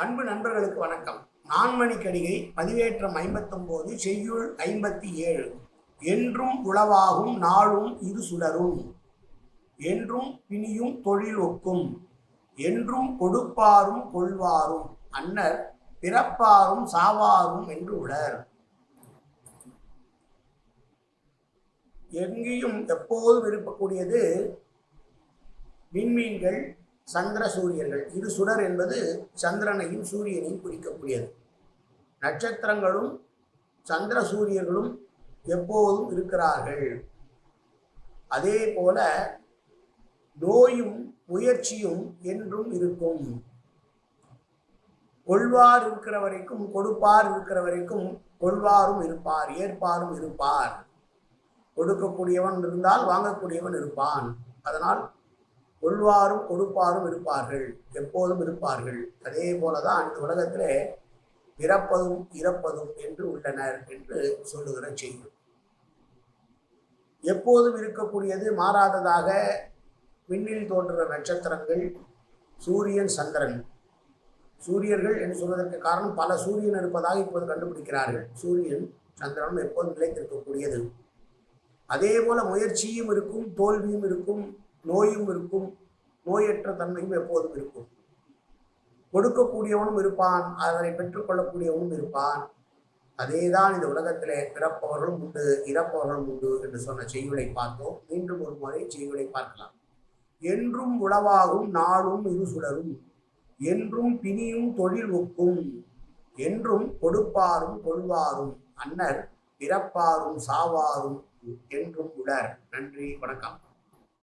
அன்பு நண்பர்களுக்கு வணக்கம். நான்மணி கடிகை பதிவேற்றம் ஐம்பத்தொம்போது செய்யுள் ஐம்பத்தி ஏழு என்றும் உளவாகும் நாளும் இது சுடரும். என்றும் பிணியும் தொழில் ஒக்கும். என்றும் கொடுப்பாரும் கொள்வாரும். அன்னர் பிறப்பாரும் சாவாரும் என்று உளர். எங்கேயும் எப்போதும் இருக்கக்கூடியது விண்மீன்கள் சந்திர சூரியர்கள். இரு சுடர் என்பது சந்திரனையும் சூரியனையும் குறிக்கக்கூடியது. நட்சத்திரங்களும் சந்திர சூரியர்களும் எப்போதும் இருக்கிறார்கள். அதே போல நோயும் முயற்சியும் என்றும் இருக்கும். கொள்வார் இருக்கிற வரைக்கும் கொடுப்பார் இருக்கிற வரைக்கும் கொள்வாரும் இருப்பார் ஏற்பாரும் இருப்பார். கொடுக்கக்கூடியவன் இருந்தால் வாங்கக்கூடியவன் இருப்பான். அதனால் கொள்வாரும் கொடுப்பாரும் இருப்பார்கள். எப்போதும் இருப்பார்கள். அதே போலதான் இந்த உலகத்திலே பிறப்பதும் இறப்பதும் என்று உள்ளனர் என்று சொல்லுகிற செய்தி. எப்போதும் இருக்கக்கூடியது மாறாததாக விண்ணில் தோன்றுகிற நட்சத்திரங்கள் சூரியன் சந்திரன். சூரியர்கள் என்று சொல்வதற்கு காரணம் பல சூரியன் இருப்பதாக இப்போது கண்டுபிடிக்கிறார்கள். சூரியன் சந்திரனும் எப்போதும் நிலைத்திருக்கக்கூடியது. அதே போல முயற்சியும் இருக்கும் தோல்வியும் இருக்கும். நோயும் இருக்கும் நோயற்ற தன்மையும் எப்போதும் இருக்கும். கொடுக்கக்கூடியவனும் இருப்பான் அதனை பெற்றுக்கொள்ளக்கூடியவனும் இருப்பான். அதேதான் இந்த உலகத்திலே பிறப்பவர்களும் உண்டு இறப்பவர்களும் உண்டு என்று சொன்ன செய்யுளை பார்த்தோம். மீண்டும் ஒரு முறை செய்யுளை பார்க்கலாம். என்றும் உளவாகும் நாளும் இரு சுடரும் என்றும் பிணியும் தொழில் ஒக்கும். என்றும் கொடுப்பாரும் கொள்வாரும் அன்னர் பிறப்பாரும் சாவாரும் என்றும் உடர் நன்றி வணக்கம்.